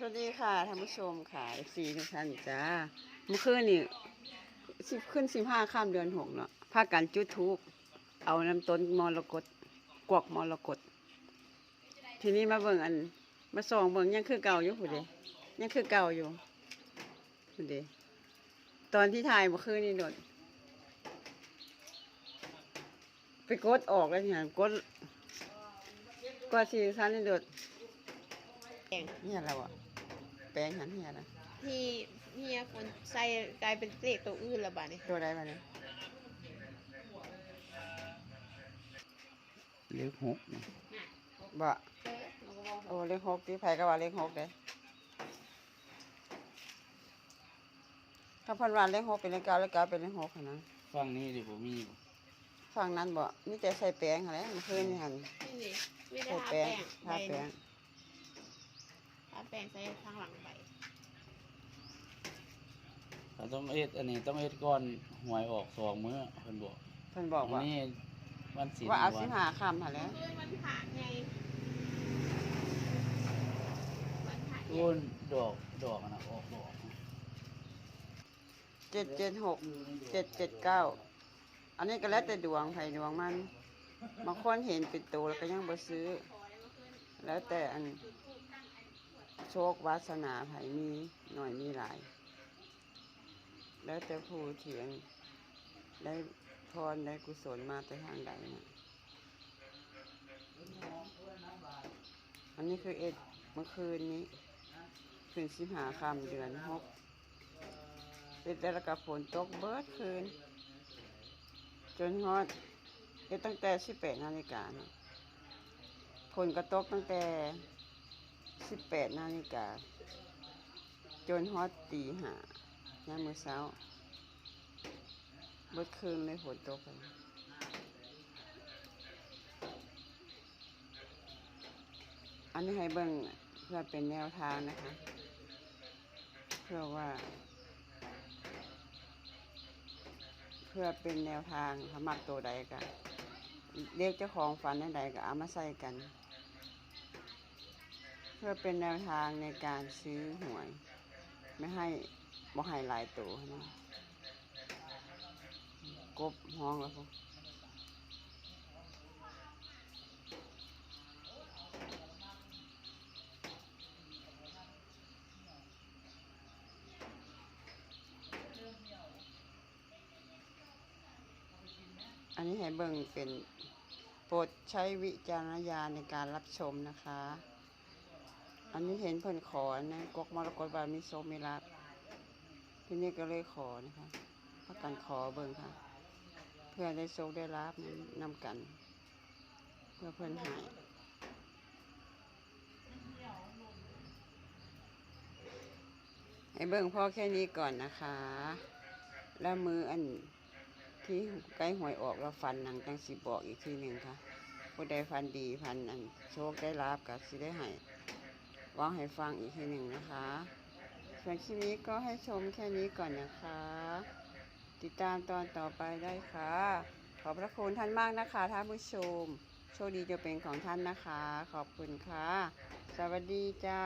สวัสดีค่ะท่านผู้ชมค่ะสีทุกท่านจ้าเมื่อคืนนี่สิบขึ้นสิบห้าข้ามเดือนหกเนาะพากันจุดทูบเอาน้ำต้นมรกตกวกมรกตทีนี้มาเบิ่งอัน มาส่องเบิ่งยังคือเก่าอยู่ผู้เดยังคือเก่าอยู่ผู้เดตอนที่ถ่ายเมื่อคืนนี่โดดไปกดออกแล้วเนี่ยกดกว่าสี่ชั้นนี่โดดแป้งเนี่ยเราอะ แปลงหันเนี่ยนะที่เฮียคนใส่กลายเป็นเลขตัวอื่นและบาดนี้ตัวใดมาเนี่ยเลขหกนะบ่เออเราก็บอกโอ้เลขหกที่ไผก็ว่าเลขหกเด้ถ้าเพันวานเลขหกเป็นเลขเก้าเลขเก้าเป็นเลขหกหั้นนะฟังนี้ดิผมมีอยู่ฝั่งนั้นบ่มีแต่ใส่แป้งหั่นแหละมันคืนนี่หันนี่นี่ไม่ได้ใส่ทาแป้แป้งงทาแป้ง ทาแป้งใส่ข้างหลังใบเราต้องเอ็ดอันนี้ต้องเอ็ดก่อนหวยออกสองมื้อเพิ่นบอกเพิ่นบอกว่าอันนี้วันศีลว่าเอาวัสินหาคำหั่นแหล้ว คืนวันผ่าไงวันผ่าไงโอนดอกดอกอะนะออกดอกเจ็ดเจ็ดหก เจ็ดเจ็ดเก้า อันนี้ก็แล้วแต่ดวงไผดวงมัน บางคนเห็นเป็นตัวแล้วก็ยังบ่ซื้อแล้วแต่อันโโชควาสนาไผมีหน่อยมีหลาย แล้วแต่ผู้เถียงได้พรได้กุศลมาแต่ทางใดนะอันนี้คือเอ็ดเมื่อคืนนี้ คืนสิบหาคำเดือนหกเอ็ดแล้วก็ฝนตกเบิดคืน จนฮอดเอ็ดตั้งแต่สิบแปดนาฬิกานะฝนก็ตกตั้งแต่ สิบแปดนาฬิกา จนฮอดตีหาย่ามือเช้าเบิดคืนเลยฝนตกเลยอันนี้ให้เบิ่งเพื่อเป็นแนวทางนะคะ เพื่อว่า เพื่อเป็นแนวทางถ้ามักตัวใดกันเรียกเจ้าของฝันใดก็เอามาใส่กัน เพื่อเป็นแนวทางในการซื้อหวย ไม่ให้บ่ให้หลายตัวนะกบห้องแล้วพวกอันนี้ให้เบิ่งเป็นโปรดใช้วิจารณญาณในการรับชมนะคะ อันนี้เห็นเพิ่นขอนะกกมรกตบามีโซมีรับที่นี่ก็เลยขอนะคะพักกันขอเบิ่งค่ะ เพื่อได้โชคได้รับนำกัน เพื่อเพิ่นหายให้เบิ่งพ่อแค่นี้ก่อนนะคะ แล้วมืออันที่ใกล้หวยออกแล้วฟันนังจังสิบอกอีกทีหนึ่งค่ะผู้ใดฟันดีฟันอันโชคได้รับก็สิได้ให้ เว่าให้ฟังอีกทีหนึ่งนะคะ ส่วนคลิปนี้ก็ให้ชมแค่นี้ก่อนนะคะ ติดตามตอนต่อไปได้ค่ะ ขอบพระคุณท่านมากนะคะท่านผู้ชม โชคดีจะเป็นของท่านนะคะ ขอบคุณค่ะ สวัสดีจ้า